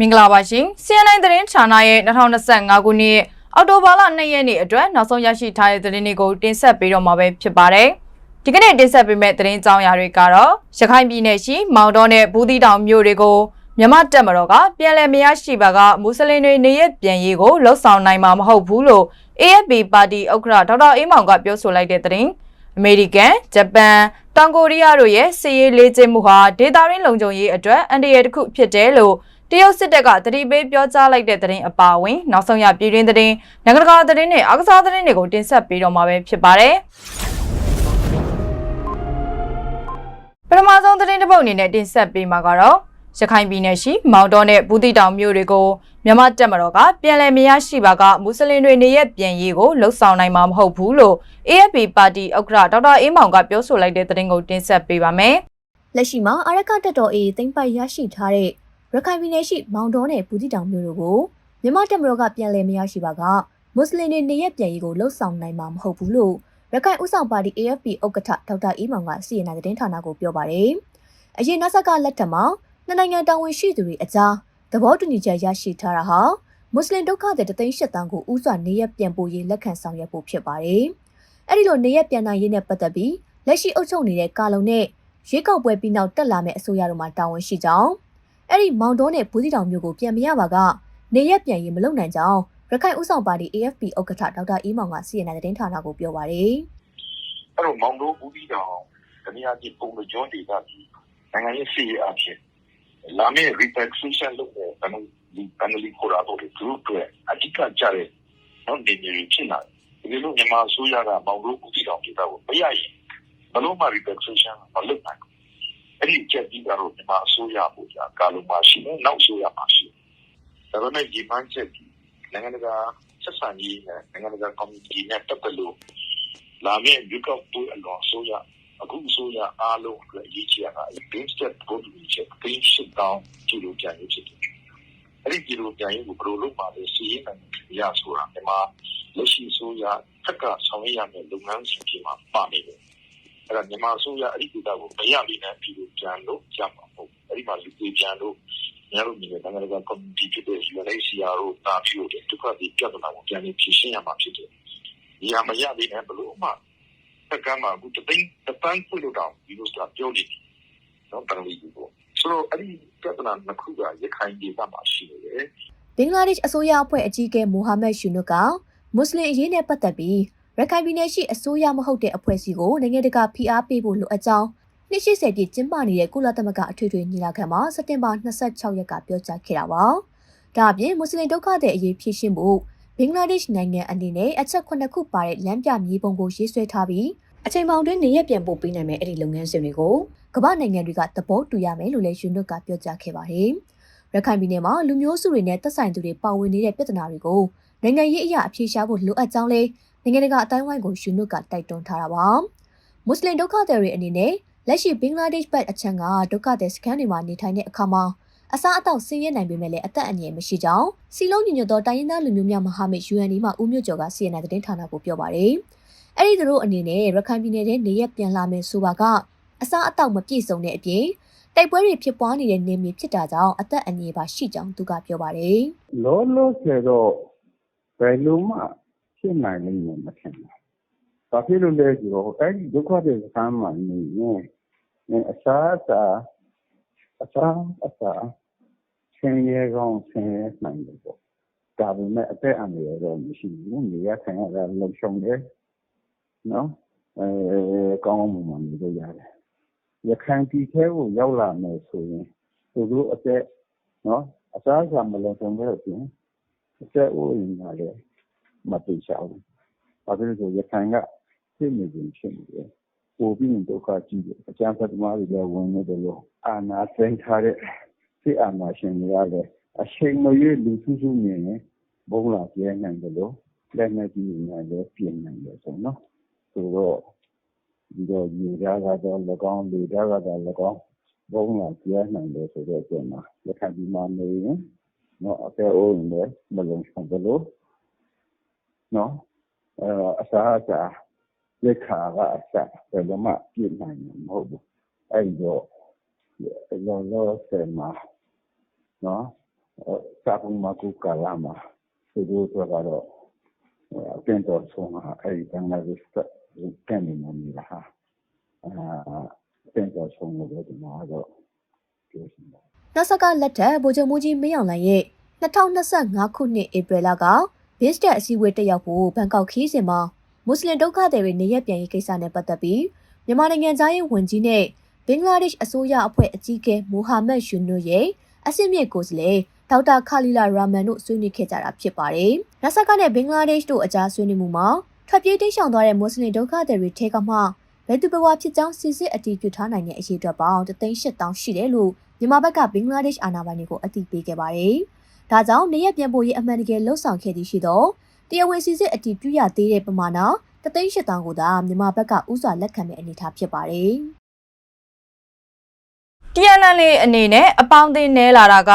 မင်္ဂလာပါရှင် CNN သတင်းဌာနရဲ့2025ခုနှစ်အောက်တိုဘာလ2ရက်နေ့အတွက်နောက်ဆုံးရရှိထားတဲ့သတင်းတွေကိုတင်ဆက်ပေးတော့မှာပဲဖြစ်ပါတယ်။ဒီကနေ့တင်ဆက်ပေးမယ့်သတင်းကြောင်းရာတွေကတော့ရခိုင်ပြည်နယ်ရှိမောင်တော်နဲ့ဘူးသီးတောင်မြို့တွေကိုမြန်မာတပ်မတော်ကပြန်လည်မရရှိပါကမွတ်စလင်တွေနေရပြန်ရေးကိုလှုပ်ဆောင်နိုင်မှာမဟုတ်ဘူးလို့ AFP ပါတီဥက္ကဋ္ဌဒေါက်တာအေးမောင်ကပြောဆိုလိုက်တဲ့သတင်းအမေရိကန်၊ဂျပန်၊တောင်ကိုရီးယားတို့ရဲ့စစ်ရေးလေ့ကျင့်မှုဟာဒေသရင်းလုံခြုံရေးအတွက်အန္တရာယ်တစ်ခုဖြစ်တယ်လို့ တရုတ်စစ်တပ်ကတတိပေးပြောကြားလိုက်တဲ့သတင်းအပါအဝင်နောက်ဆုံးရပြည်တွင်းသတင်းနိုင်ငံတကာသတင်းတွေအားကစားသတင်းတွေကိုတင်ဆက်ပေးတော့မှာပဲဖြစ်ပါတယ်။ပထမဆုံးသတင်းတစ်ပုဒ်အနေနဲ့တင်ဆက်ပေးမှာကတော့ရခိုင်ပြည်နယ်ရှိမောင်တော်နဲ့ဘူးတိတောင်မြို့တွေကိုမြန်မာတပ်မတော်ကပြန်လည်မရရှိပါကမွတ်စလင်တွေနေရပြန်ရေးကိုလှုပ်ဆောင်နိုင်မှာမဟုတ်ဘူးလို့ AFP ပါတီဥက္ကဋ္ဌဒေါက်တာအေးမောင်ကပြောဆိုလိုက်တဲ့သတင်းကိုတင်ဆက်ပေးပါမယ်။လက်ရှိမှာအာရကတက်တော်အေးသိမ့်ပိုက်ရရှိထားတဲ့ ရခိုင်ပြည်နယ်ရှိမောင်တော်နဲ့ဘူးတိတောင်မြို့တို့ကိုမြန်မာတပ်မတော်ကပြန်လည်မရရှိပါကမွတ်စလင်တွေနေရက်ပြန်ရေးကိုလှုပ်ဆောင်နိုင်မှာမဟုတ်ဘူးလို့ရခိုင်ဥဆောင်ပါတီ AFP ဥက္ကဋ္ဌဒေါက်တာအေးမောင်ကစီရင်နာသတင်းဌာနကိုပြောပါတယ်။အရင်နောက်ဆက်ကလက်ထက်မှာနှစ်နိုင်ငံတာဝန်ရှိသူတွေအကြားသဘောတူညီချက်ရရှိထားတာဟာမွတ်စလင်ဒုက္ခသည်တသိန်း၈တန်းကိုဥစွာနေရက်ပြန်ပို့ရေးလက်ခံဆောင်ရွက်ဖို့ဖြစ်ပါတယ်။အဲဒီလိုနေရက်ပြန်နိုင်ရေးနဲ့ပတ်သက်ပြီးလက်ရှိအုပ်ချုပ်နေတဲ့ကာလုံနဲ့ရွေးကောက်ပွဲပြီးနောက်တက်လာမယ့်အစိုးရတို့မှတာဝန်ရှိကြောင်း အဲ့ဒီမောင်တော်နဲ့ဘူးစီတောင်မျိုးကိုပြန်မရပါကနေရက်ပြန်ရေးမလုပ်နိုင်ကြောင်းရခိုင်ဥဆောင်ပါတီ AFP ဥက္ကဋ္ဌဒေါက်တာအေးမောင်ကစီရင်တဲ့သတင်းဌာနကိုပြောပါတယ်အဲ့တော့မောင်တို့ဘူးပြီးတော့တနည်းအားဖြင့်ပုံမကျွန်းဒေသကြီးနိုင်ငံရေးစီအဖြစ်လာမယ့် repatriation လုပ်တဲ့ဘယ်လိုဒီ family ခေါ်တာတော့သူတို့အတွက်အဓိကကြတဲ့နော်နေနေဖြစ်လာတယ်ဒီလိုမြန်မာအစိုးရကမောင်တို့ဘူးပြီးတော့ဒေသကိုမရရင်ဘယ်လိုမှ repatriation မလုပ်နိုင်ဘူး အဲ့ဒီချက်ကြီးကတော့မြန်မာအစိုးရပို့ကြကာလုံမှာရှိတယ်နောက်အစိုးရမှာရှိတယ်ဒါပေမဲ့ဒီမှန်းချက်ကြီးနိုင်ငံတကာဆက်ဆံရေးနဲ့နိုင်ငံတကာ community နဲ့တက်တက်လို့လာမယ့်ရွေးကောက်ပွဲအလွန်ဆိုရအခုဆိုရအားလုံးအတွက်အရေးကြီးတာက base step ကိုတူချက် base shit down ကြည့်လို့ပြန်ရဖြစ်တယ်။အဲ့ဒီကြည့်လို့ပြန်ရင်ကိုဘယ်လိုလုပ်မှလဲစီးရင်နိုင်ရဆိုတာဒီမှာလက်ရှိဆိုရထက်ကဆောင်ရွက်ရမယ့်လုပ်ငန်းစဉ်တွေမှာပါနေတယ်။ အဲ့ဒါမြန်မာဆိုရအဲ့ဒီဒေတာကိုမရပြီနဲ့ပြည်လို့ပြန်လို့ကြမှာမဟုတ်။အဲ့ဒီမှာလူတွေပြန်လို့ညလို့မြင်တဲ့နိုင်ငံတကာ community ဖြစ်တဲ့ UNHCR တို့တာပြီးတော့ဒုက္ခတွေပြဿနာကိုပြန်ပြီးဖြေရှင်းရမှာဖြစ်တယ်။ဒီဟာမရသေးတဲ့ဘလို့မှတက္ကမကူတသိန်းတပန်းဖွင့်လို့တော့ဒီလိုဆိုတာပြောနေတယ်နော်တန်လီကိုဆိုတော့အဲ့ဒီပြဿနာနှစ်ခုကရခိုင်ဒေသမှာရှိနေတယ်ဘင်္ဂလားဒေ့ရှ်အစိုးရအဖွဲ့အကြီးအကဲမိုဟာမက်ရှူနုကမွတ်စလင်အရေးနဲ့ပတ်သက်ပြီး ရခိုင်ပြည်နယ်ရှိအစိုးရမဟုတ်တဲ့အဖွဲ့အစည်းကိုနိုင်ငံတကာဖိအားပေးဖို့လိုအပ်ကြောင်း20ပြည့်ကျင်းပနေတဲ့ကုလသမဂ္ဂအထွေထွေညီလာခံမှာစက်တင်ဘာ26ရက်ကပြောကြားခဲ့တာပါ။ဒါအပြင်မွတ်စလင်ဒုက္ခသည်အရေးဖြေရှင်းဖို့ဘင်္ဂလားဒေ့ရှ်နိုင်ငံအနေနဲ့အချက်9ခုပါတဲ့လမ်းပြမြေပုံကိုရေးဆွဲထားပြီးအချိန်ပေါင်းတွင်းနေရပြန်ပို့ပေးနိုင်မယ့်အဲ့ဒီလုပ်ငန်းစဉ်တွေကိုကမ္ဘာနိုင်ငံတွေကသဘောတူရမယ်လို့လည်းယူနွတ်ကပြောကြားခဲ့ပါတယ်။ရခိုင်ပြည်နယ်မှာလူမျိုးစုတွေနဲ့သက်ဆိုင်သူတွေပါဝင်နေတဲ့ပြဿနာတွေကိုနိုင်ငံရေးအရာအဖြေရှာဖို့လိုအပ်ကြောင်းလည်း နိုင်ငံတကာအတိုင်းဝိုင်းကိုယူနွတ်ကတိုက်တွန်းထားတာပါ။မွတ်စလင်ဒုက္ခသည်တွေအနေနဲ့လက်ရှိဘင်္ဂလားဒေ့ရှ်ဘက်အချမ်းကဒုက္ခသည်စခန်းတွေမှာနေထိုင်တဲ့အခါမှာအစားအသောက်ဆင်းရဲနိုင်ပေမဲ့လည်းအသက်အန္တရာယ်မရှိကြောင်းစီလုံးညညတော့တိုင်းရင်းသားလူမျိုးများမဟာမိတ် UND မှဦးမြို့ကျော်က CNN သတင်းဌာနကိုပြောပါတယ်။အဲ့ဒီသူတို့အနေနဲ့ရခိုင်ပြည်နယ်ထဲနေရက်ပြန်လာမယ်ဆိုပါကအစားအသောက်မပြည့်စုံတဲ့အပြင်တိုက်ပွဲတွေဖြစ်ပွားနေတဲ့နေမြေဖြစ်တာကြောင့်အသက်အန္တရာယ်ပါရှိကြောင်းသူကပြောပါတယ်လောလောဆယ်တော့ဘယ်လိုမှ ဖြစ်နိုင်လိမ့်မယ်မထင်ဘူး။ဘာဖြစ်လို့လဲဆိုတော့အဲ့ဒီဒုက္ခတွေစမ်းမှနေရင်အစားအစာအစားအစာဆင်းရဲကောင်းဆင်းရဲနိုင်တယ်ပေါ့။ဒါပေမဲ့အသက်အန္တရာယ်တော့မရှိဘူး။နေရထိုင်ရတာလုံခြုံတယ်။နော်အဲကောင်းကောင်းမွန်မွန်နေလို့ရတယ်။ရခိုင်ပြည်ထဲကိုရောက်လာမယ်ဆိုရင်သူတို့အသက်နော်အစားအစာမလုံခြုံတဲ့အပြင်အသက်အိုးအိမ်ကလည်း မပြေချဘူး။ဘာဖြစ်လို့လဲဆိုရခိုင်ကဖြစ်နေခြင်းဖြစ်နေတယ်။ပိုပြီးရင်ဒုက္ခကြီးတယ်။အကြမ်းဖက်သမားတွေလည်းဝင်နေတယ်လို့အာဏာသိမ်းထားတဲ့စစ်အာဏာရှင်တွေကလည်းအချိန်မရွေးလူစုစုမြင်ရင်ဘုံလာပြဲနိုင်တယ်လို့လက်နဲ့ကြီးနေလည်းပြင်နိုင်တယ်ဆိုနော်။ဆိုတော့ဒီတော့ရေဓာတ်ကတော့၎င်းလေဓာတ်ကတော့၎င်းဘုံလာပြဲနိုင်တယ်ဆိုတော့ကျွန်တော်ရခိုင်ပြည်မှာနေရင်နော်အသက်အိုးရင်လည်းမလုံခြုံဘူးလို့ နော်အဲအစားအစာလက်ခါကအစားဘယ်လိုမှပြည့်နိုင်မှာမဟုတ်ဘူးအဲဒီတော့လောလောဆယ်မှာနော်စာပုံမှာကိုကာလာမှာသူတို့တော့ကတော့အပြန်တော်ဆုံးဟာအဲ့ဒီဘင်္ဂလားဒေ့ရှ်ကကန်နေမှာမလားဟာအာအပြန်တော်ဆုံးလို့ဒီမှာတော့ပြောစင်ပါနဆကလက်ထက်ဗိုလ်ချုပ်မူကြီးမင်းအောင်လှိုင်ရဲ့2025ခုနှစ်ဧပြီလက ဘစ်စတက်အစည်းအဝေးတက်ရောက်ဖို့ဘန်ကောက်ခီးစဉ်မှာမွတ်စလင်ဒုက္ခသည်တွေနေရက်ပြန်ရေးကိစ္စနဲ့ပတ်သက်ပြီးမြန်မာနိုင်ငံသားရေးဝန်ကြီးနဲ့ဘင်္ဂလားဒေ့ရှ်အစိုးရအဖွဲ့အကြီးအကဲမိုဟာမက်ယူနူရဲ့အစစ်မြစ်ကိုယ်စားလှယ်ဒေါက်တာခါလီလာရာမန်တို့ဆွေးနွေးခဲ့ကြတာဖြစ်ပါတယ်။နဆကနဲ့ဘင်္ဂလားဒေ့ရှ်တို့အကြားဆွေးနွေးမှုမှာထွက်ပြေးတိမ်းရှောင်သွားတဲ့မွတ်စလင်ဒုက္ခသည်တွေထဲကမှဘယ်သူဘဝဖြစ်ကြောင်းစစ်စစ်အတည်ပြုထားနိုင်တဲ့အရေးအတွက်ပေါင်း3,800ရှိတယ်လို့မြန်မာဘက်ကဘင်္ဂလားဒေ့ရှ်အာဏာပိုင်တွေကိုအသိပေးခဲ့ပါတယ်။ ဒါကြောင့်နေရပြန်ပို့ရေးအမှန်တကယ်လှုပ်ဆောင်ခဲ့သည်ရှိသောတရားဝင်စီစစ်အတည်ပြုရသေးတဲ့ပမာဏတသိန်း၈တောင်ကိုသာမြန်မာဘက်ကဥစွာလက်ခံတဲ့အနေအထားဖြစ်ပါတယ်။ TNL အနေနဲ့အပေါင်းအသင်းနဲလာတာက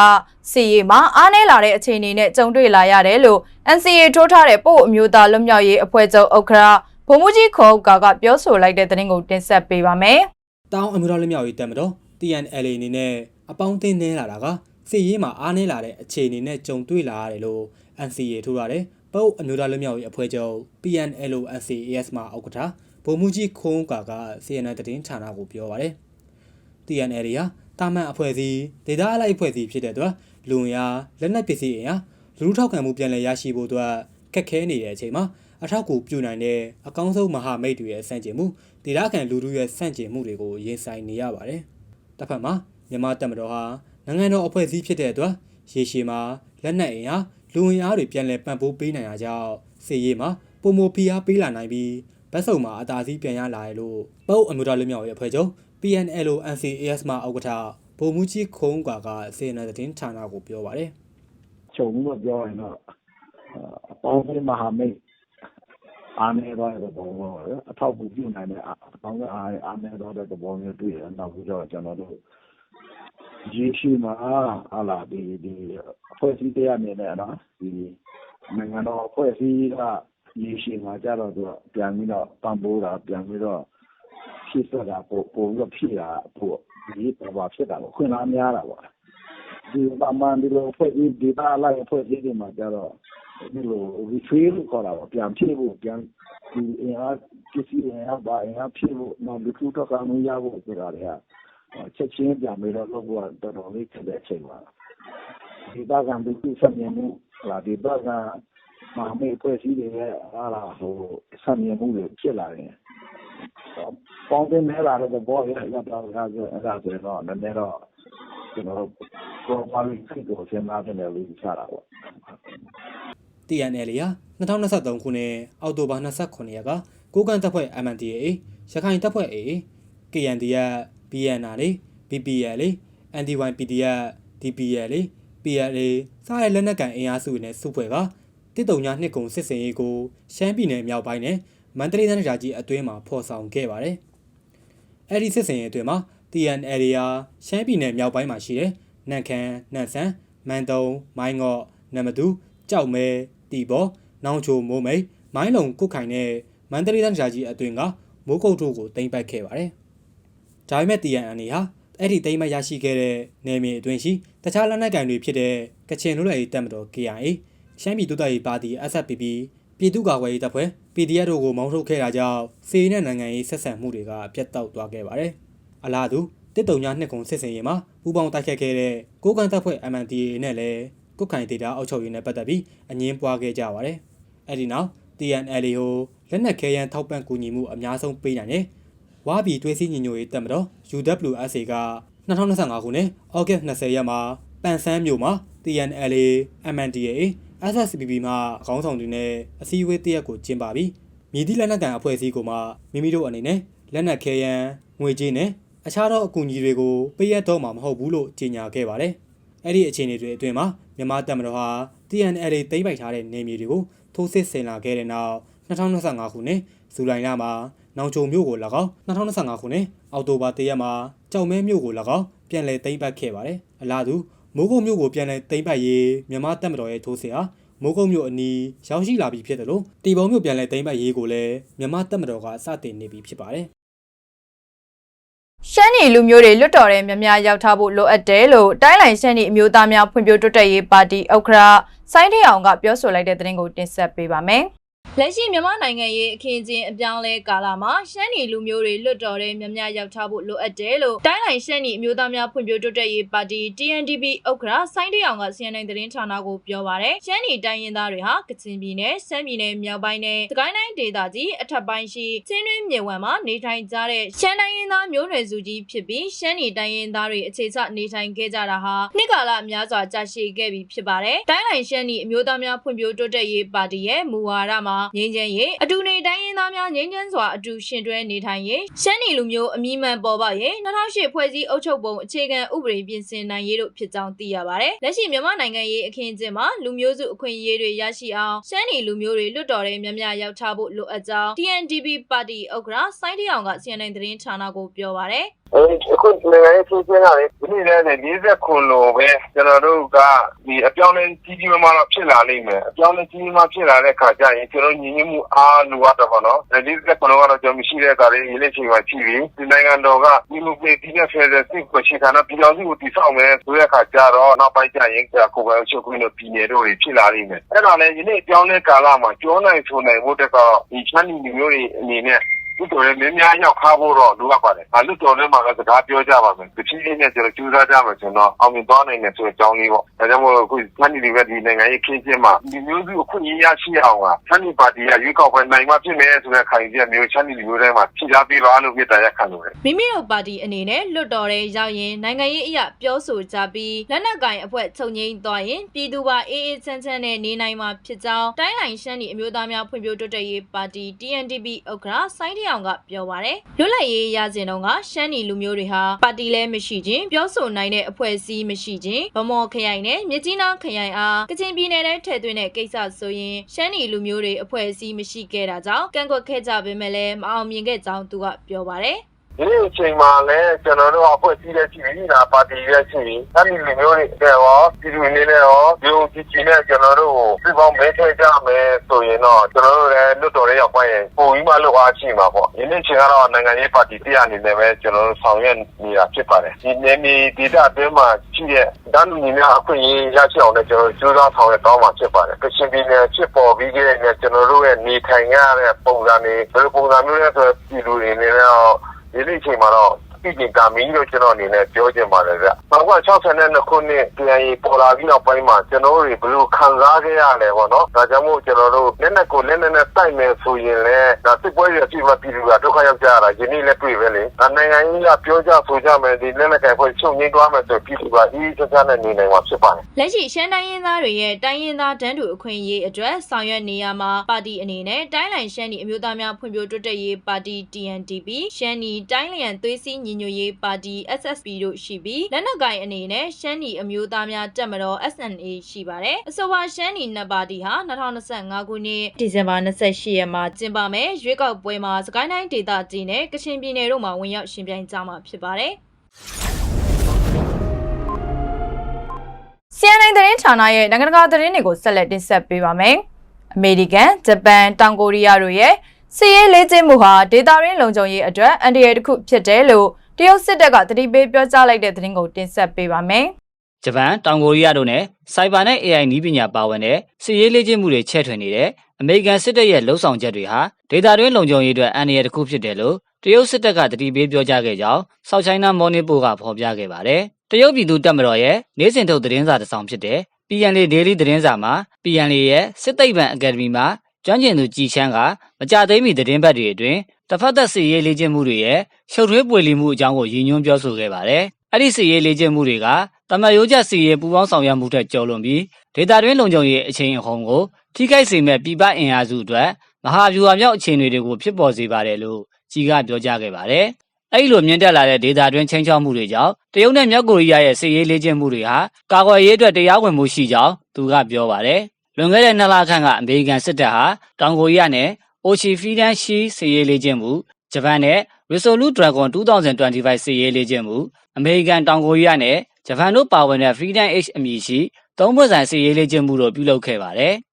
စီရီမှာအားနဲလာတဲ့အခြေအနေနဲ့ကြုံတွေ့လာရတယ်လို့ NCA ထိုးထားတဲ့ပို့အမျိုးသားလွတ်မြောက်ရေးအဖွဲ့ချုပ်ဥက္ကဋ္ဌဗိုလ်မှူးကြီးခေါ်ကာကပြောဆိုလိုက်တဲ့သတင်းကိုတင်ဆက်ပေးပါမယ်။တောင်အမျိုးသားလွတ်မြောက်ရေးတပ်မတော် TNLA အနေနဲ့အပေါင်းအသင်းနေလာတာက စစ်ရေးမှာအားနည်းလာတဲ့အခြေအနေနဲ့ကြုံတွေ့လာရတယ်လို့ NCA ထိုးရတယ်။ပုတ်အမျိုးသားလွတ်မြောက်ရေးအဖွဲ့ချုပ် PNLO NCAS မှာဥက္ကဋ္ဌဗိုလ်မှူးကြီးခုံးကာက CNN သတင်းဌာနကိုပြောပါတယ်။ TNLA ဟာတာမန်အဖွဲ့အစည်းဒေတာအလိုက်အဖွဲ့အစည်းဖြစ်တဲ့အတွက်လူဝင်ရာလက်နက်ပစ္စည်းအင်အားလူထုထောက်ခံမှုပြန်လည်ရရှိဖို့အတွက်ခက်ခဲနေတဲ့အချိန်မှာအထောက်အကူပြုနိုင်တဲ့အကောင်းဆုံးမဟာမိတ်တွေရဲ့စန့်ကျင်မှုဒေတာခံလူထုရဲ့စန့်ကျင်မှုတွေကိုရင်ဆိုင်နေရပါတယ်။တစ်ဖက်မှာမြန်မာတပ်မတော်ဟာ နိုင်ငံတော်အဖွဲ့အစည်းဖြစ်တဲ့အတွက်ရေရှည်မှာလက်နက်အင်အားလူဝင်အားတွေပြန်လည်ပံ့ပိုးပေးနိုင်တာကြောင့်စစ်ရေးမှာပုံမဖိအားပေးလာနိုင်ပြီးဗတ်စုံမှာအသာစီးပြန်ရလာရလို့ပုတ်အမျိုးသားလူမျိုးရေးအဖွဲ့ချုပ် PNLO NCAS မှာဥက္ကဋ္ဌဗိုလ်မှူးကြီးခုံးကွာကစေနာသတင်းဌာနကိုပြောပါတယ်ခြုံလို့ပြောရင်တော့အပေါင်းအသင်းမဟာမိတ်အားနေတော့တဲ့ပုံပေါ်ရအထောက်အကူပြုနိုင်တဲ့အပေါင်းအားအားနေတော့တဲ့ပုံမျိုးတွေ့ရနောက်ပြီးတော့ကျွန်တော်တို့ ရေရှိမှာဟာလာဒီဒီအဖွဲ့အစည်းတရားနေနဲ့နော်ဒီနိုင်ငံတော်အဖွဲ့အစည်းကရေရှိမှာကြတော့သူပြန်ပြီးတော့ပံ့ပိုးတာပြန်ပြီးတော့ဖြစ်ဆက်တာပို့ပို့ပြီးတော့ဖြစ်တာပို့ဒီပေါ်ဖြစ်တာပေါ့ခွင့်အားများတာပေါ့ဒီပါမန်ဒီလိုဖွဲ့ပြီးဒေတာလိုက်ဖွဲ့ပြီးဒီမှာကြတော့ဒီလို refill လို့ခေါ်တာပေါ့ပြန်ဖြည့်ဖို့ပြန်ဒီအင်အားပစ္စည်းအင်အားပါအင်အားဖြည့်ဖို့နောက်လူထုတော့ကမှုရဖို့ဆိုတာတွေက ချက်ချင်းပြန်ပြီးတော့ လုပ်ဖို့တော်တော်လေးခက်တဲ့အချိန်ပါဒီတာကံဒီခုဆက်မြင်မှုလာဒီတာကမမေဖွဲ့စည်းတွေရဲ့အားလာဟိုဆက်မြင်မှုတွေ ဖြစ်လာတယ် ပေါင်းတင်နေလာတဲ့ဘောရရတော့အဲ့ဒါဆိုတော့ နည်းနည်းတော့ ကျွန်တော်တို့ကိုပါလိစိတ်ကိုစဉ်းစားတယ်လို့ ယူဆတာပေါ့ TNLA ဟာ2023ခုနှစ် အောက်တိုဘာ29ရက်က ကိုကန့်တပ်ဖွဲ့ MNDAA ရခိုင်တပ်ဖွဲ့ AA KNDF BNR လေ BPL လေ NDY-PDF DPL လေ PLA စတဲ့လက်နက်ကန်အင်အားစုတွေနဲ့စုဖွဲ့ကတစ်တုံညာနှစ်ကုံစစ်စင်ရေးကိုရှမ်းပြည်နယ်မြောက်ပိုင်းနဲ့မန္တလေးတိုင်းဒေသကြီးအတွင်းမှာဖော်ဆောင်ခဲ့ပါတယ်။အဲဒီစစ်စင်ရေးအတွင်းမှာ TNLA ဟာရှမ်းပြည်နယ်မြောက်ပိုင်းမှာရှိတဲ့နန့်ခမ်း၊နန့်ဆန်း၊မန်တုံ၊မိုင်းငေါ့၊နမတူ၊ကြောက်မဲ၊တီဘော်၊နောင်ချိုမိုးမိတ်၊မိုင်းလုံကုတ်ခိုင်နဲ့မန္တလေးတိုင်းဒေသကြီးအတွင်းကမိုးကုတ်တို့ကိုတင်ပိုက်ခဲ့ပါတယ်။ ဒါပေမဲ့ TNLA ဟာအဲ့ဒီတိမ့်မရရှိခဲ့တဲ့နယ်မြေအတွင်းရှိတခြားလက်နက်ကိုင်တွေဖြစ်တဲ့ကချင်လူလိုက်တပ်မတော် KIA ရှမ်းပြည်တိုးတက်ရေးပါတီ SFPP ပြည်သူ့ကာကွယ်ရေးတပ်ဖွဲ့ PDF တို့ကိုမောင်းထုတ်ခဲ့တာကြောင့်စီးနဲ့နိုင်ငံရေးဆက်ဆံမှုတွေကပြတ်တောက်သွားခဲ့ပါတယ်။အလားတူတစ်တုံညာနှစ်ကုံစစ်စင်ရေးမှာပူပေါင်းတိုက်ခတ်ခဲ့တဲ့ကိုကန်တပ်ဖွဲ့ MNDA နဲ့လည်းကုတ်ခိုင်ဒေတာအောက်ချုပ်ရေးနဲ့ပတ်သက်ပြီးအငင်းပွားခဲ့ကြပါတယ်။အဲဒီနောက် TNLA ဟိုလက်နက်ခဲယမ်းထောက်ပံ့ကူညီမှုအများဆုံးပေးနိုင်တယ်။ ဝါပြည်တွဲစည်းညီညွတ်ရေးတပ်မတော် UWSA က2025ခုနှစ်ဩဂတ်20ရက်မှာပန်ဆန်းမြို့မှာ TNLA MNDAA SSPP မှခေါင်းဆောင်တွေနဲ့အစည်းအဝေးတရက်ကိုကျင်းပပြီးမြည်သည့်လက်နက်ကန်အဖွဲ့အစည်းကိုမှမိမိတို့အနေနဲ့လက်နက်ခဲယမ်းငွေကြေးနဲ့အခြားသောအကူအညီတွေကိုပေးရတော့မှာမဟုတ်ဘူးလို့ကြေညာခဲ့ပါတယ်။အဲ့ဒီအခြေအနေတွေအတွင်းမှာမြန်မာတပ်မတော်ဟာ TNLA သိမ်းပိုက်ထားတဲ့နေမြေတွေကိုထိုးစစ်ဆင်လာခဲ့တဲ့နောက်2025ခုနှစ်ဇူလိုင်လမှာ နောင်ချုံမြို့ကို၎င်း2025ခုနှစ်အောက်တိုဘာ1ရက်မှာကြောက်မဲမြို့ကို၎င်းပြန်လည်သိမ်းပိုက်ခဲ့ပါတယ်။အလားတူမိုးကုတ်မြို့ကိုပြန်လည်သိမ်းပိုက်ရေးမြန်မာတပ်မတော်ရဲ့ထိုးစစ်ဟာမိုးကုတ်မြို့အနီးရောက်ရှိလာပြီဖြစ်တယ်လို့တီပုံမြို့ပြန်လည်သိမ်းပိုက်ရေးကိုလည်းမြန်မာတပ်မတော်ကစတင်နေပြီဖြစ်ပါတယ်ရှမ်းနီလူမျိုးတွေလွတ်တော်တဲ့များများရောက်ထားဖို့လိုအပ်တယ်လို့တိုင်းလိုင်ရှမ်းနီအမျိုးသားများဖွံ့ဖြိုးတိုးတက်ရေးပါတီဥက္ကရာစိုင်းထေအောင်ကပြောဆိုလိုက်တဲ့သတင်းကိုတင်ဆက်ပေးပါမယ်။ လက်ရှိမြန်မာနိုင်ငံရဲ့အခင်းကျင်းအပြောင်းလဲကာလမှာရှမ်းနီလူမျိုးတွေလွတ်တော်တဲ့များများရောက်ထားဖို့လိုအပ်တယ်လို့တိုင်းလိုင်ရှမ်းနီအမျိုးသားများဖွံ့ဖြိုးတိုးတက်ရေးပါတီ TNDP ဥက္ကရာစိုင်းထေအောင်က CNN သတင်းဌာနကိုပြောပါရယ်ရှမ်းနီတိုင်းရင်းသားတွေဟာကချင်ပြည်နယ်ရှမ်းပြည်နယ်မြောက်ပိုင်းနဲ့စကိုင်းတိုင်းဒေသကြီးအထက်ပိုင်းရှိချင်းတွင်းမြေဝံမှာနေထိုင်ကြတဲ့ရှမ်းတိုင်းရင်းသားမျိုးနွယ်စုကြီးဖြစ်ပြီးရှမ်းနီတိုင်းရင်းသားတွေအခြေချနေထိုင်ခဲ့ကြတာဟာနှစ်ကာလအများစွာကြာရှည်ခဲ့ပြီဖြစ်ပါတယ်။တိုင်းလိုင်ရှမ်းနီအမျိုးသားများဖွံ့ဖြိုးတိုးတက်ရေးပါတီရဲ့မူဝါဒမှာငြိမ်းချမ်းရေးအတူနေတိုင်းရင်းသားများငြိမ်းချမ်းစွာအတူရှင်တွဲနေထိုင်ရေးရှမ်းနီလူမျိုးအမိမှန်ပေါ်ပေါက်ရေး2008ဖွဲ့စည်းအုပ်ချုပ်ပုံအခြေခံဥပဒေပြင်ဆင်နိုင်ရေးတို့ဖြစ်ကြောင်းသိရပါတယ်။လက်ရှိမြန်မာနိုင်ငံရေးအခင်းအကျင်းမှာလူမျိုးစုအခွင့်အရေးတွေရရှိအောင်ရှမ်းနီလူမျိုးတွေလွတ်တော်တဲ့များများရောက်ထားဖို့လိုအပ်ကြောင်း TNDP ပါတီဥက္ကရာစိုင်းတအောင်က CNN သတင်းဌာနကိုပြောပါရယ်အဲအခုနိုင်ငံရေးချင်းချင်းလာတယ်ဒီနေ့လည်း40ခုလို့ပဲကျွန်တော်တို့ကဒီအပြောင်းလဲကြီးကြီးမားမားတော့ဖြစ်လာလိမ့်မယ်အပြောင်းလဲကြီးကြီးမားဖြစ်လာတဲ့ခါကျရင်ကျွန်တော်ညီညွတ်မှုအားလိုအပ်တော့ဗောနော်40ခုတော့ကျွန်တော်မရှိတဲ့အခါလေးရင်းနေချိန်မှာရှိပြီဒီနိုင်ငံတော်ကဒီလိုပဲဒီနေ့ဖက်တဲ့စိတ်ကိုရှိတာနော်ပြည်တော်စုကိုတည်ဆောက်မယ်ဆိုတဲ့အခါကျတော့နောက်ပိုင်းကျရင်ကိုယ်ပိုင်ချုပ်ခွင့်တို့ပြည်နယ်တို့တွေဖြစ်လာလိမ့်မယ်အဲ့ဒါလည်းဒီနေ့အပြောင်းလဲကာလမှာကျောနိုင်ဆိုနိုင်ဖို့တက်တော့ဒီချမ်းနီမျိုးတွေအနေနဲ့ လူတော်လည်းများများရောက်ခါဖို့တော့လိုအပ်ပါတယ်။အဲလူတော်လည်းမှာလည်းစကားပြောကြပါမယ်။တဖြည်းဖြည်းနဲ့ကျွန်တော်ကြိုးစားကြမယ်ဆိုတော့အောင်မြင်သွားနိုင်တယ်ဆိုတဲ့အကြောင်းလေးပေါ့။ဒါကြောင့်မို့အခုသန်းနီတွေပဲဒီနိုင်ငံရေးခင်းချင်းမှာဒီမျိုးစုအခုကြီးရရှိအောင်ကသန်းနီပါတီကရွေးကောက်ပွဲနိုင်မှဖြစ်မယ်ဆိုတဲ့ခိုင်ပြမျိုးချမ်းနီမျိုးတိုင်းမှာဖြည့်ထားပေးပါလို့ပြတာရက်ခံလို့ရတယ်မိမိတို့ပါတီအနေနဲ့လွတ်တော်တဲ့ရောက်ရင်နိုင်ငံရေးအရာပြောဆိုကြပြီးလက်နက်ကင်အဖွဲ့ချုပ်ငိမ့်သွားရင်ပြည်သူပါအေးအေးချမ်းချမ်းနဲ့နေနိုင်မှာဖြစ်ကြောင်းတိုင်းလိုင်ရှမ်းနီအမျိုးသားများဖွံ့ဖြိုးတိုးတက်ရေးပါတီ TNDP ဥက္ကရာစိုင်းတအောင်ကပြောပါရယ်လွတ်လပ်ရေးရစဉ်တုန်းကရှမ်းနီလူမျိုးတွေဟာပါတီလည်းမရှိခြင်းပြောဆိုနိုင်တဲ့အဖွဲ့အစည်းမရှိခြင်းဗမော်ခရိုင်နဲ့မြကြီးနားခရိုင်အားကချင်ပြည်နယ်ထဲထည့်သွင်းတဲ့ကိစ္စဆိုရင်ရှမ်းနီလူမျိုးတွေအဖွဲ့အစည်းမရှိခဲ့တာကြောင့်ကန့်ကွက်ခဲ့ကြပေမဲ့လည်းမအောင်မြင်ခဲ့ကြောင်းသူကပြောပါရယ်။ ဒီအချိန်မှာလည်းကျွန်တော်တို့အဖွဲ့အစည်းလည်းရှိပြီ။ဒါပါတီလည်းရှိပြီ။သန်းနီလူမျိုးတွေတဲ့ရောပြည်သူတွေနဲ့ရောဒီလိုကြည့်ကြည့်နဲ့ကျွန်တော်တို့ကိုပြပောင်းမဲထည့်ကြမယ်ဆိုရင်တော့ကျွန်တော်တို့လည်းလွတ်တော်လေးရောက်ပိုင်းရင်ပုံပြီးမှလောက်အားရှိမှာပေါ့။ဒီနေ့ချိန်ကတော့နိုင်ငံရေးပါတီတရားအနေနဲ့ပဲကျွန်တော်တို့ဆောင်ရွက်နေတာဖြစ်ပါတယ်။ဒီနေမီဒေတာအတွင်းမှာရှိတဲ့တန်းလူညီများအခွင့်အရေးရရှိအောင်လည်းကျွန်တော်တို့ကြိုးစားဆောင်ရွက်တောင်းမှာဖြစ်ပါတယ်။ကချင်ပြည်နယ်ဖြစ်ပေါ်ပြီးခဲ့တဲ့ကျွန်တော်တို့ရဲ့နေထိုင်ရတဲ့ပုံစံတွေဘယ်လိုပုံစံမျိုးလဲဆိုတော့ပြည်သူတွေအနေနဲ့တော့ ဒီနေ့အချိန် မှာတော့ပြည်ပြည်ကမင်းလို့ကျွန်တော်အနေနဲ့ပြောချင်ပါတယ်ဗျ။1962ခုနှစ်ပြန်ရေးပေါ်လာပြီးနောက်ပိုင်းမှာကျွန်တော်တို့တွေဘယ်လိုခံစားခဲ့ရလဲပေါ့နော်။ဒါကြောင့်မို့ကျွန်တော်တို့လက်နက်ကိုလက်နက်နဲ့တိုက်မယ်ဆိုရင်လည်းဒါစစ်ပွဲရပြည်မှာပြည်သူကဒုက္ခရောက်ကြရတာယနေ့လည်းတွေ့ပဲလေ။ဒါနိုင်ငံကြီးကပြောကြဆိုကြမယ်ဒီလက်နက်ကဖွဲ့ချုပ်ငင်းသွားမယ်ဆိုပြည်သူကအေးချမ်းချမ်းနဲ့နေနိုင်မှာဖြစ်ပါတယ်။လက်ရှိရှမ်းတိုင်းရင်းသားတွေရဲ့တိုင်းရင်းသားတန်းတူအခွင့်အရေးအတွက်ဆောင်ရွက်နေရမှာပါတီအနေနဲ့တိုင်းလိုင်ရှမ်းနီအမျိုးသားများဖွံ့ဖြိုးတိုးတက်ရေးပါတီ TNDP ရှမ်းနီတိုင်းလျန်သွေးစည်းညီညွတ်ရေးပါတီ SSP တို့ရှိပြီးလက်နက်ကိုင်အနေနဲ့ရှမ်းနီအမျိုးသားများတက်မတော် SNA ရှိပါတယ်အဆိုပါရှမ်းနီနှစ်ပါတီဟာ2025ခုနှစ်ဒီဇင်ဘာ28ရက်မှာကျင်းပမယ်ရွေးကောက်ပွဲမှာစကိုင်းတိုင်းဒေသကြီးနဲ့ကချင်ပြည်နယ်တို့မှာဝင်ရောက်ရှင်ပြိုင်ကြမှာဖြစ်ပါတယ် CNN သတင်းဌာနရဲ့နိုင်ငံတကာသတင်းတွေကိုဆက်လက်တင်ဆက်ပေးပါမယ်။အမေရိကန်၊ဂျပန်၊တောင်ကိုရီးယားတို့ရဲ့စီးရေးလေးကျင်းမှုဟာဒေတာရင်းလုံခြုံရေးအတွက်အန်ဒီရတစ်ခုဖြစ်တယ်လို့တ ရုတ်စစ်တပ်ကတတိပေးပြောကြားလိုက်တဲ့သတင်းကိုတင်ဆက်ပေးပါမယ်။ဂျပန်တောင်ကိုရီးယားတို့နဲ့စိုက်ဘာနဲ့ AI နည်းပညာပါဝင်တဲ့စစ်ရေးလေ့ကျင့်မှုတွေချဲ့ထွင်နေတဲ့အမေရိကန်စစ်တပ်ရဲ့လှုပ်ဆောင်ချက်တွေဟာဒေတာတွင်းလုံခြုံရေးအတွက်အန္တရာယ်တစ်ခုဖြစ်တယ်လို့တရုတ်စစ်တပ်ကတတိပေးပြောကြားခဲ့ကြောင်း South China Morning Post ကဖော်ပြခဲ့ပါတယ်။တရုတ်ပြည်သူတပ်မတော်ရဲ့နေ့စဉ်ထုတ်သတင်းစာတစ်စောင်ဖြစ်တဲ့ PNL Daily သတင်းစာမှာ PNL ရဲ့စစ်သိပ္ပံအကယ်ဒမီမှာကျွမ်းကျင်သူကြည်ချမ်းကမကြသေးမီသတင်းပတ်တွေအတွင်း တစ်ဖက်သက်စစ်ရေးလေ့ကျင့်မှုတွေရဲ့ရှုပ်ထွေးပွေလီမှုအကြောင်းကိုရည်ညွှန်းပြောဆိုခဲ့ပါတယ်။အဲ့ဒီစစ်ရေးလေ့ကျင့်မှုတွေကတမန်ရိုးကျစစ်ရေးပူးပေါင်းဆောင်ရွက်မှုထက်ကျော်လွန်ပြီးဒေတာတွင်းလုံခြုံရေးအချိန်အဟုန်ကိုထိခိုက်စေမဲ့ပြည်ပအင်အားစုအတွက်မဟာဗျူဟာမြောက်အခြေအနေတွေကိုဖြစ်ပေါ်စေပါတယ်လို့ကြီးကပြောကြားခဲ့ပါတယ်။အဲ့ဒီလိုမြင့်တက်လာတဲ့ဒေတာတွင်းချင်းချောက်မှုတွေကြောင့်တရုတ်နဲ့မြောက်ကိုရီးယားရဲ့စစ်ရေးလေ့ကျင့်မှုတွေဟာကာကွယ်ရေးအတွက်တရားဝင်မှုရှိကြောင်းသူကပြောပါတယ်။လွန်ခဲ့တဲ့နှစ်လခန့်ကအမေရိကန်စစ်တပ်ဟာတောင်ကိုရီးယားနဲ့ အိုချီဖီဒန်ရှီစစ်ရေးလေ့ကျင့်မှုဂျပန်နဲ့ Resolute Dragon 2025စစ်ရေးလေ့ကျင့်မှုအမေရိကန် တောင်ကိုရီးယားနဲ့ ဂျပန်တို့ပါဝင်တဲ့ Freedom H အမည်ရှိ သုံးဖွဲ့ဆိုင် စစ်ရေးလေ့ကျင့်မှုတို့ ပြုလုပ်ခဲ့ပါတယ်။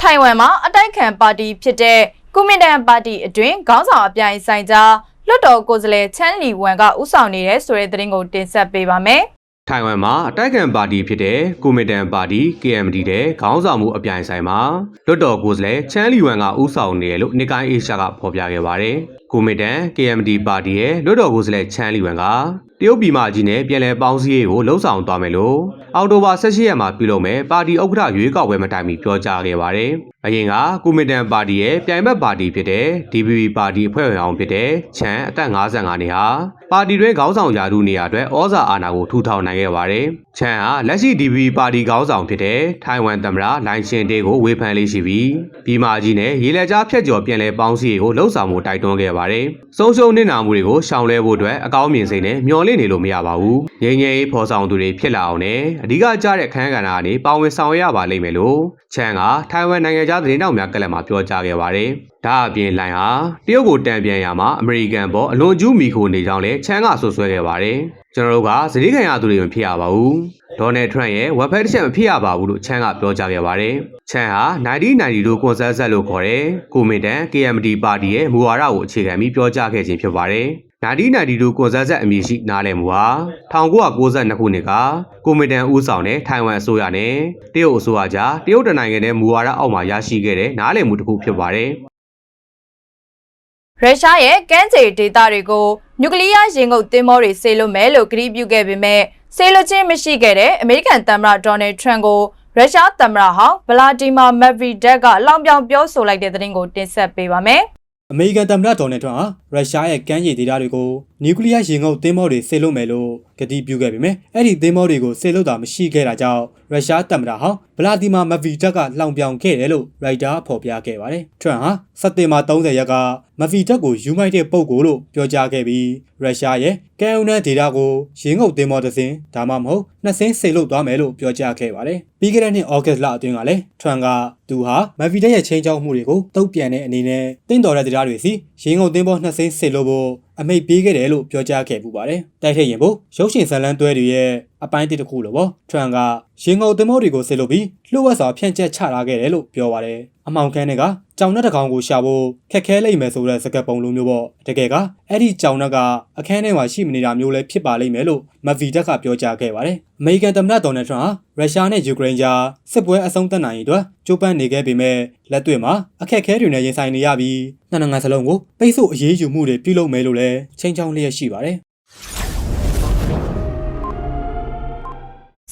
ထိုင်ဝမ်မှာ အတိုက်ခံပါတီဖြစ်တဲ့ကွန်မင်တန်ပါတီအတွင်း ခေါင်းဆောင်အပြိုင်ဆိုင်ကြား လွတ်တော်ကိုယ်စားလှယ် ချမ်းလီဝမ်ကဥဆောင်နေတဲ့ဆိုတဲ့သတင်းကို တင်ဆက်ပေးပါမယ်။ ထိုင်ဝမ်မှာအတိုက်ခံပါတီဖြစ်တဲ့ကွန်မီတန်ပါတီ KMD တဲ့ခေါင်းဆောင်မှုအပြိုင်ဆိုင်မှာလွတ်တော်ကိုယ်စားလှယ်ချမ်းလီဝမ်ကဥဆောင်နေတယ်လို့နိကိုင်းအေရှာကဖော်ပြခဲ့ပါတယ်။ကွန်မီတန် KMD ပါတီရဲ့လွတ်တော်ကိုယ်စားလှယ်ချမ်းလီဝမ်က တရုတ်ပြည်မကြီးနဲ့ပြည်လဲပေါင်းစည်းရေးကိုလှုံ့ဆော်သွားမယ်လို့အောက်တိုဘာ18ရက်မှာပြုလုပ်မယ်ပါတီဥက္ကဋ္ဌရွေးကောက်ပွဲမတိုင်မီပြောကြားခဲ့ပါတယ်။အရင်ကကွန်မီတန်ပါတီရဲ့ပြိုင်ဘက်ပါတီဖြစ်တဲ့ DPP ပါတီအဖွဲ့ဝင်အောင်ဖြစ်တဲ့ချန်အသက်55နှစ်ဟာပါတီတွင်ခေါင်းဆောင်ရာထူးနေရာအတွက်ဩဇာအာဏာကိုထူထောင်နိုင်ခဲ့ပါတယ်။ချန်ဟာလက်ရှိ DPP ပါတီခေါင်းဆောင်ဖြစ်တဲ့ထိုင်ဝမ်သမ္မတလိုင်ရှင်တေးကိုဝေဖန်လေးရှိပြီးပြည်မကြီးနဲ့ရေလက်ကြားဖြတ်ကျော်ပြန်လဲပေါင်းစည်းရေးကိုလှုံ့ဆော်မှုတိုက်တွန်းခဲ့ပါတယ်။ဆုံးရှုံးနစ်နာမှုတွေကိုရှောင်လဲဖို့အတွက်အကောင်းမြင်စိတ်နဲ့မျှော်လင့်နေလို့မရပါဘူး။ငြိမ်းငြိမ်းရေးဖော်ဆောင်သူတွေဖြစ်လာအောင်နဲ့အဓိကကျတဲ့အခမ်းကဏ္ဍကနေပါဝင်ဆောင်ရွက်ရပါလိမ့်မယ်လို့ချန်ကထိုင်ဝမ်နိုင်ငံသားသတင်းတောက်များကလပ်မှာပြောကြားခဲ့ပါတယ်။ဒါအပြင်လိုင်ဟာတရုတ်ကိုတံပြန်ရမှာအမေရိကန်ပေါ်အလွန်ကျူးမိခိုနေကြောင်းလည်းချန်ကဆွဆွဲခဲ့ပါတယ်။ကျွန်တော်တို့ကဇနီးခံရသူတွေမဖြစ်ရပါဘူး။ဒေါ်နယ်ထရန့်ရဲ့ဝက်ဖက်တစ်ချက်မဖြစ်ရပါဘူးလို့ချန်ကပြောကြားခဲ့ပါတယ်။ချန်ဟာ1992ကွန်ဆာဆက်လို့ခေါ်တဲ့ကိုမင်တန် KMD ပါတီရဲ့မူဝါဒကိုအခြေခံပြီးပြောကြားခဲ့ခြင်းဖြစ်ပါတယ်။ 1992ကွန်ဆာဆက်အမည်ရှိနားလည်မှုဟာ1992ခုနှစ်ကကိုမင်တန်ဦးဆောင်တဲ့ထိုင်ဝမ်အစိုးရနဲ့တရုတ်အစိုးရကြားတရုတ်တနိုင်ငံရဲ့မူဝါဒအောက်မှာရရှိခဲ့တဲ့နားလည်မှုတစ်ခုဖြစ်ပါတယ်။ရုရှားရဲ့ကမ်းခြေဒေသတွေကိုနျူကလ িয়ার ရင်ငုပ်သင်္ဘောတွေဆေးလွတ်မယ်လို့ကြေညာပြုခဲ့ပေမဲ့ဆေးလွတ်ခြင်းမရှိခဲ့တဲ့အမေရိကန်သမ္မတဒေါ်နယ်ထရန့်ကိုရုရှားသမ္မတဟောင်းဗလာဒီမာမက်ဗီဒက်ကလောင်ပြောင်ပြောဆိုလိုက်တဲ့သတင်းကိုတင်ဆက်ပေးပါမယ်။ အမေရိကန်သမ္မတဒေါ်နယ်ထရန့်ဟာရုရှားရဲ့ကမ်းခြေဒေသတွေကိုနျူကလ িয়ার ရင်ငုပ်သင်္ဘောတွေဆေလွတ်မယ်လို့ကတိပြုခဲ့ပေမဲ့အဲ့ဒီသင်္ဘောတွေကိုဆေလွတ်တာမရှိခဲ့တာကြောင့်ရုရှားသမ္မတဟောင်းဗလာဒီမာမက်ဗီဒက်ကလှောင်ပြောင်ခဲ့တယ်လို့ရိုက်တာဖော်ပြခဲ့ပါတယ်။ထရန့်ဟာစက်တင်ဘာ30ရက်ကမက်ဗီဒက်ကိုယူမိုက်တဲ့ပုံကိုလို့ပြောကြားခဲ့ပြီးရုရှားရဲ့ကမ်းအုပ်နန်းဒေသကိုရင်ငုပ်သင်္ဘောတစ်စင်းဒါမှမဟုတ်နှစ်စင်းဆေလွတ်သွားမယ်လို့ပြောကြားခဲ့ပါတယ်။ပြီးခဲ့တဲ့နှစ်ဩဂတ်လအတွင်းကလည်းထရန့်ကသူဟာမက်ဗီဒက်ရဲ့ချင်းချောက်မှုတွေကိုတုံ့ပြန်တဲ့အနေနဲ့တင့်တော်တဲ့တရားတွေစီရင်ငုပ်သင်္ဘောနှစ်စင်းဆေလွတ်ဖို့ အမိတ်ပေးခဲ့တယ်လို့ပြောကြားခဲ့ပူပါတယ်။တိုက်ထိတ်ရင်ဖို့ရုပ်ရှင်ဇာတ်လမ်းတွဲတွေရဲ့အပိုင်းတစ်တစ်ခုလိုပေါ့ထရန်ကရင်ငုံသင်္ဘောတွေကိုဆေလို့ပြီးလှုပ်ဝက်စွာဖြန့်ကျက်ချထားခဲ့တယ်လို့ပြောပါတယ်။ အမောင်ခန်းတွေကကြောင်နှက်တစ်ကောင်ကိုရှာဖို့ခက်ခဲလိမ့်မယ်ဆိုတဲ့စကားပုံလိုမျိုးပေါ့။တကယ်ကအဲ့ဒီကြောင်နှက်ကအခန်းထဲမှာရှိမနေတာမျိုးလည်းဖြစ်ပါလိမ့်မယ်လို့မဗီတက်ကပြောကြားခဲ့ပါတယ်။အမေရိကန်သမ္မတဒေါ်နယ်ထရန့်ဟာရုရှားနဲ့ယူကရိန်းကြားစစ်ပွဲအဆုံးသတ်နိုင်ရေးအတွက်ကြိုးပမ်းနေခဲ့ပေမဲ့လက်တွေ့မှာအခက်အခဲတွေနဲ့ရင်ဆိုင်နေရပြီးနှစ်နိုင်ငံစလုံးကိုပိတ်ဆို့အရေးယူမှုတွေပြုလုပ်မယ်လို့လည်းချိန်ချောင်းလျက်ရှိပါတယ်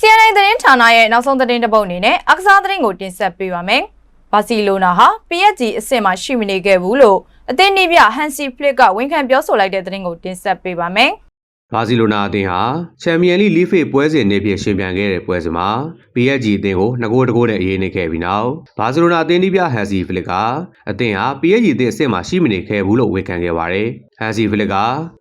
CNN သတင်းဌာနရဲ့နောက်ဆုံးသတင်းတစ်ပုဒ်အနေနဲ့အကစားသတင်းကိုတင်ဆက်ပေးပါမယ်။ ဘာစီလိုနာဟာ PSG အဆင့်မှာရှိမနေခဲ့ဘူးလို့အသင်းနီးပြဟန်စီဖလစ်ကဝန်ခံပြောဆိုလိုက်တဲ့သတင်းကိုတင်ဆက်ပေးပါမယ်။ဘာစီလိုနာအသင်းဟာချန်ပီယံလိလီဖေးပွဲစဉ်နေ့ဖြစ်ရှင်ပြိုင်ခဲ့တဲ့ပွဲစဉ်မှာ PSG အသင်းကို2ဂိုးတဂိုးနဲ့အရေးနိခဲ့ပြီးနောက်ဘာစီလိုနာအသင်းဒီပြဟန်စီဖလစ်ကအသင်းဟာ PSG အသင်းအစ်စ်မှာရှိမနေခဲ့ဘူးလို့ဝန်ခံခဲ့ပါတယ်။ဟန်စီဖလစ်က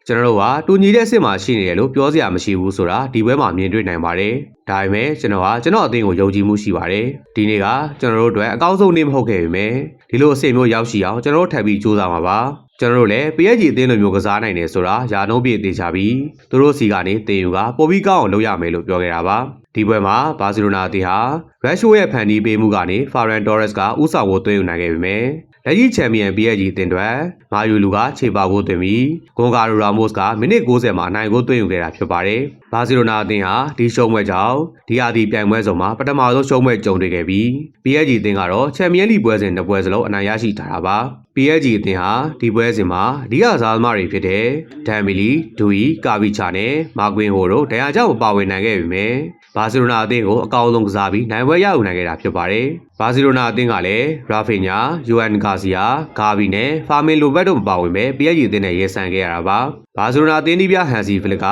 ကျွန်တော်တို့ဟာတူညီတဲ့အစ်စ်မှာရှိနေတယ်လို့ပြောစရာမရှိဘူးဆိုတာဒီပွဲမှာမြင်တွေ့နိုင်ပါတယ်။ဒါပေမဲ့ကျွန်တော်ဟာကျွန်တော်အသင်းကိုယုံကြည်မှုရှိပါတယ်။ဒီနေ့ကကျွန်တော်တို့အတွက်အကောင်းဆုံးနေ့မဟုတ်ခဲ့ပေမဲ့ဒီလိုအဆင့်မျိုးရောက်ရှိအောင်ကျွန်တော်တို့ထပ်ပြီးကြိုးစားမှာပါ။ကျွန်တော်တို့လည်း PSG အသင်းလိုမျိုးကစားနိုင်တယ်ဆိုတာယာနှုံးပြည့်သေးချပြီးသူတို့စီကနေတင်ယူကပိုပြီးကောင်းအောင်လုပ်ရမယ်လို့ပြောခဲ့တာပါဒီပွဲမှာဘာစီလိုနာအသင်းဟာရက်ရှိုရဲ့ဖန်တီးပေးမှုကနေဖာရန်တော်ရက်စ်ကဥဆောင်ဖို့သွင်းယူနိုင်ခဲ့ပေမဲ့ လက်ရှိချန်ပီယံ PSG အသင်းတွေမာယူလူကခြေပါကိုသွင်းပြီးဂွန်ဂါရိုရာမို့စ်ကမိနစ်60မှာအနိုင်ကိုသွင်းယူခဲ့တာဖြစ်ပါတယ်ဘာစီလိုနာအသင်းဟာဒီရှုံးပွဲကြောင့်ဒီအာဒီပြိုင်ပွဲစုံမှာပထမဆုံးရှုံးပွဲကြုံတွေ့ခဲ့ပြီး PSG အသင်းကတော့ချန်ပီယံလိပွဲစဉ်နှစ်ပွဲစလုံးအနိုင်ရရှိထားတာပါ PSG အသင်းဟာဒီပွဲစဉ်မှာအဓိကစားသမားတွေဖြစ်တဲ့ဒမ်မီလီဒူအီကာဗီချာနဲ့မာကွင်ဟိုတို့ဒဏ်ရာကြောင့်မပါဝင်နိုင်ခဲ့ပေမဲ့ဘာစီလိုနာအသင်းကိုအကောင်းဆုံးကစားပြီးနိုင်ပွဲရယူနိုင်ခဲ့တာဖြစ်ပါတယ်။ ဘာစီလိုနာအသင်းကလည်းရာဖီညာ၊ယိုအန်ဂါစီယာ၊ဂါဗီနဲ့ဖာမင်လိုဘက်တို့မပါဝင်ပဲ PSG အသင်းနဲ့ရဲဆန်ခဲ့ရတာပါ။ဘာစီလိုနာအသင်းဒီပြဟန်စီဖလစ်က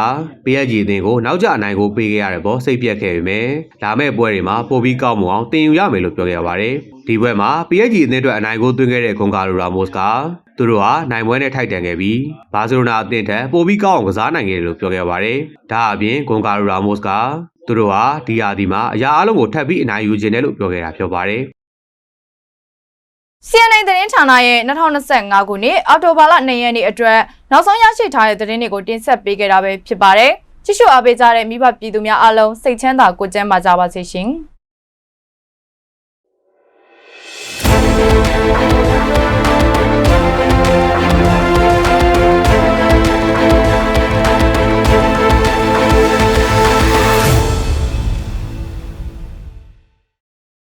PSG အသင်းကိုနောက်ကျအနိုင်ကိုပေးခဲ့ရတဲ့ပေါ်စိတ်ပြတ်ခဲ့ပေမဲ့လာမယ့်ပွဲတွေမှာပိုပြီးကောင်းမွန်အောင်တင်ယူရမယ်လို့ပြောခဲ့ပါတယ်။ဒီပွဲမှာ PSG အသင်းအတွက်အနိုင်ကိုသွင်းခဲ့တဲ့ဂွန်ဂါလိုရာမို့စ်ကသူတို့ဟာနိုင်ပွဲနဲ့ထိုက်တန်ခဲ့ပြီးဘာစီလိုနာအသင်းထက်ပိုပြီးကောင်းအောင်ကစားနိုင်ခဲ့တယ်လို့ပြောခဲ့ပါတယ်။ဒါအပြင်ဂွန်ဂါလိုရာမို့စ်က သူတို့ဟာဒီရာသီမှာအရာအလုံးကိုထပ်ပြီးအနိုင်ယူခြင်းတယ်လို့ပြောခဲ့တာဖြစ်ပါတယ်။ CNN သတင်းဌာနရဲ့2025ခုနှစ်အောက်တိုဘာလ2ရက်နေ့အတွက်နောက်ဆုံးရရှိထားတဲ့သတင်းတွေကိုတင်ဆက်ပေးခဲ့တာပဲဖြစ်ပါတယ်။ကြည့်ရှုအားပေးကြတဲ့မိဘပြည်သူများအားလုံးစိတ်ချမ်းသာကိုယ်ကျန်းမာကြပါစေရှင်။